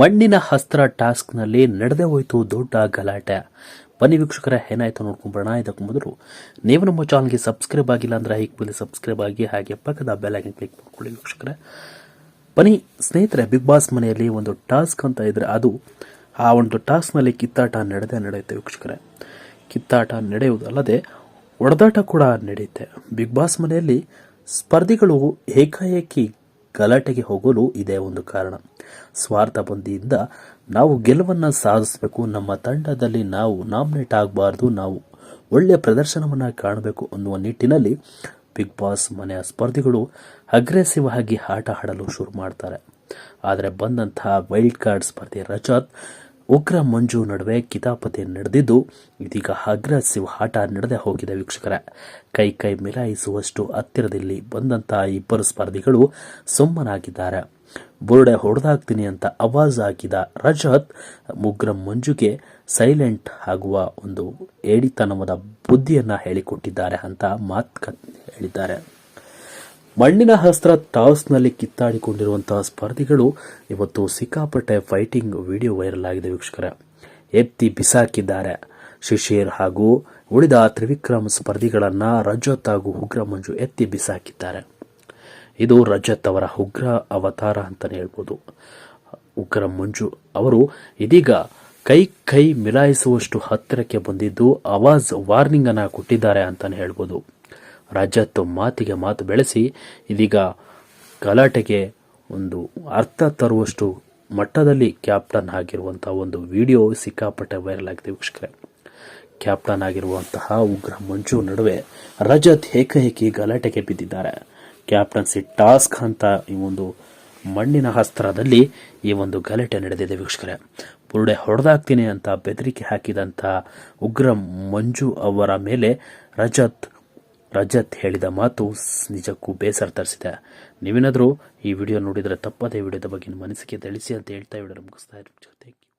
ಮಣ್ಣಿನ ಹಸ್ತ್ರ ಟಾಸ್ಕ್ನಲ್ಲಿ ನಡೆದೇ ಹೋಯಿತು ದೊಡ್ಡ ಗಲಾಟೆ. ಬನ್ನಿ ವೀಕ್ಷಕರ, ಏನಾಯ್ತು ನೋಡ್ಕೊಂಬರೋಣ. ಇದಕ್ಕೂ ಮೊದಲು ನೀವು ನಮ್ಮ ಚಾನಲ್ಗೆ ಸಬ್ಸ್ಕ್ರೈಬ್ ಆಗಿಲ್ಲ ಅಂದ್ರೆ ಹೀಗೆ ಮೇಲೆ ಸಬ್ಸ್ಕ್ರೈಬ್ ಆಗಿ ಹಾಗೆ ಪಕ್ಕದ ಬೆಲ್ ಐಕನ್ ಕ್ಲಿಕ್ ಮಾಡ್ಕೊಳ್ಳಿ ವೀಕ್ಷಕರೇ. ಬನ್ನಿ ಸ್ನೇಹಿತರೆ, ಬಿಗ್ ಬಾಸ್ ಮನೆಯಲ್ಲಿ ಒಂದು ಟಾಸ್ಕ್ ಅಂತ ಇದ್ರೆ ಅದು ಆ ಒಂದು ಟಾಸ್ಕ್ನಲ್ಲಿ ಕಿತ್ತಾಟ ನಡೆದೇ ನಡೆಯುತ್ತೆ ವೀಕ್ಷಕರೇ. ಕಿತ್ತಾಟ ನಡೆಯುವುದಲ್ಲದೆ ಒಡದಾಟ ಕೂಡ ನಡೆಯುತ್ತೆ. ಬಿಗ್ ಬಾಸ್ ಮನೆಯಲ್ಲಿ ಸ್ಪರ್ಧಿಗಳು ಏಕಾಏಕಿ ಗಲಾಟೆಗೆ ಹೋಗಲು ಇದೇ ಒಂದು ಕಾರಣ. ಸ್ವಾರ್ಥ ಬಂದಿಯಿಂದ ನಾವು ಗೆಲುವನ್ನು ಸಾಧಿಸಬೇಕು. ನಮ್ಮ ತಂಡದಲ್ಲಿ ನಾವು ನಾಮಿನೇಟ್ ಆಗಬಾರ್ದು. ನಾವು ಒಳ್ಳೆಯ ಪ್ರದರ್ಶನವನ್ನು ಕಾಣಬೇಕು ಅನ್ನುವ ನಿಟ್ಟಿನಲ್ಲಿ ಬಿಗ್ ಬಾಸ್ ಮನೆಯ ಸ್ಪರ್ಧಿಗಳು ಅಗ್ರೆಸಿವ್ ಆಗಿ ಆಟ ಆಡಲು ಶುರು ಮಾಡ್ತಾರೆ. ಆದರೆ ಬಂದಂತಹ ವೈಲ್ಡ್ ಕಾರ್ಡ್ ಸ್ಪರ್ಧೆ ರಜತ್ ಉಗ್ರ ಮಂಜು ನಡುವೆ ಕಿತಾಪತಿ ನಡೆದಿದ್ದು, ಇದೀಗ ಅಗ್ರೆಸಿವ್ ಆಟ ನಡೆದೇ ಹೋಗಿದೆ ವೀಕ್ಷಕರ. ಕೈ ಕೈ ಮಿಲಾಯಿಸುವಷ್ಟು ಹತ್ತಿರದಲ್ಲಿ ಬಂದಂತಹ ಇಬ್ಬರು ಸ್ಪರ್ಧಿಗಳು ಸುಮ್ಮನಾಗಿದ್ದಾರೆ. ಬುರುಡೆ ಹೊಡೆದಾಗ್ತೀನಿ ಅಂತ ಅವಾಜ್ ಹಾಕಿದ ರಜತ್, ಉಗ್ರ ಮಂಜುಗೆ ಸೈಲೆಂಟ್ ಆಗುವ ಒಂದು ಏಡಿತನವಾದ ಬುದ್ಧಿಯನ್ನ ಹೇಳಿಕೊಟ್ಟಿದ್ದಾರೆ ಅಂತ ಮಾತುಕತೆ ಹೇಳಿದ್ದಾರೆ. ಮಣ್ಣಿನ ಹಸ್ತ್ರ ಟಾಸ್ನಲ್ಲಿ ಕಿತ್ತಾಡಿಕೊಂಡಿರುವಂತಹ ಸ್ಪರ್ಧಿಗಳು ಇವತ್ತು ಸಿಕ್ಕಾಪಟ್ಟೆ ಫೈಟಿಂಗ್ ವಿಡಿಯೋ ವೈರಲ್ ಆಗಿದೆ ವೀಕ್ಷಕರ. ಎತ್ತಿ ಬಿಸಾಕಿದ್ದಾರೆ. ಶಿಶಿರ್ ಹಾಗೂ ಉಳಿದ ತ್ರಿವಿಕ್ರಮ್ ಸ್ಪರ್ಧಿಗಳನ್ನ ರಜತ್ ಹಾಗೂ ಉಗ್ರ ಮಂಜು ಎತ್ತಿ ಬಿಸಾಕಿದ್ದಾರೆ. ಇದು ರಜತ್ ಅವರ ಉಗ್ರ ಅವತಾರ ಅಂತಲೇ ಹೇಳ್ಬೋದು. ಉಗ್ರ ಮಂಜು ಅವರು ಇದೀಗ ಕೈ ಕೈ ಮಿಲಾಯಿಸುವಷ್ಟು ಹತ್ತಿರಕ್ಕೆ ಬಂದಿದ್ದು ಅವಾಜ್ ವಾರ್ನಿಂಗ್ ಅನ್ನ ಕೊಟ್ಟಿದ್ದಾರೆ ಅಂತಲೇ ಹೇಳ್ಬೋದು. ರಜತ್ ಮಾತಿಗೆ ಮಾತು ಬೆಳೆಸಿ ಇದೀಗ ಗಲಾಟೆಗೆ ಒಂದು ಅರ್ಥ ತರುವಷ್ಟು ಮಟ್ಟದಲ್ಲಿ ಕ್ಯಾಪ್ಟನ್ ಆಗಿರುವಂತಹ ಒಂದು ವಿಡಿಯೋ ಸಿಕ್ಕಾಪಟ್ಟೆ ವೈರಲ್ ಆಗಿದೆ ವೀಕ್ಷಕರೇ. ಕ್ಯಾಪ್ಟನ್ ಆಗಿರುವಂತಹ ಉಗ್ರ ಮಂಜು ನಡುವೆ ರಜತ್ ಏಕಏಕಿ ಗಲಾಟೆಗೆ ಬಿದ್ದಿದ್ದಾರೆ. ಕ್ಯಾಪ್ಟನ್ಸಿ ಟಾಸ್ಕ್ ಅಂತ ಈ ಒಂದು ಮಣ್ಣಿನ ಅಸ್ತ್ರದಲ್ಲಿ ಈ ಒಂದು ಗಲಾಟೆ ನಡೆದಿದೆ ವೀಕ್ಷಕರೇ. ಬುರುಡೆ ಹೊಡೆದಾಗ್ತೀನಿ ಅಂತ ಬೆದರಿಕೆ ಹಾಕಿದಂಥ ಉಗ್ರ ಮಂಜು ಅವರ ಮೇಲೆ ರಜತ್ ರಜತ್ ಹೇಳಿದ ಮಾತು ನಿಜಕ್ಕೂ ಬೇಸರ ತರಿಸಿದೆ. ನೀವೇನಾದರೂ ಈ ವಿಡಿಯೋ ನೋಡಿದರೆ ತಪ್ಪದೇ ವಿಡಿಯೋದ ಬಗ್ಗೆ ಅನಿಸಿಕೆ ತಿಳಿಸಿ ಅಂತ ಹೇಳ್ತಾ ವಿಡಿಯೋ ಮುಗಿಸ್ತಾ ಥ್ಯಾಂಕ್ ಯು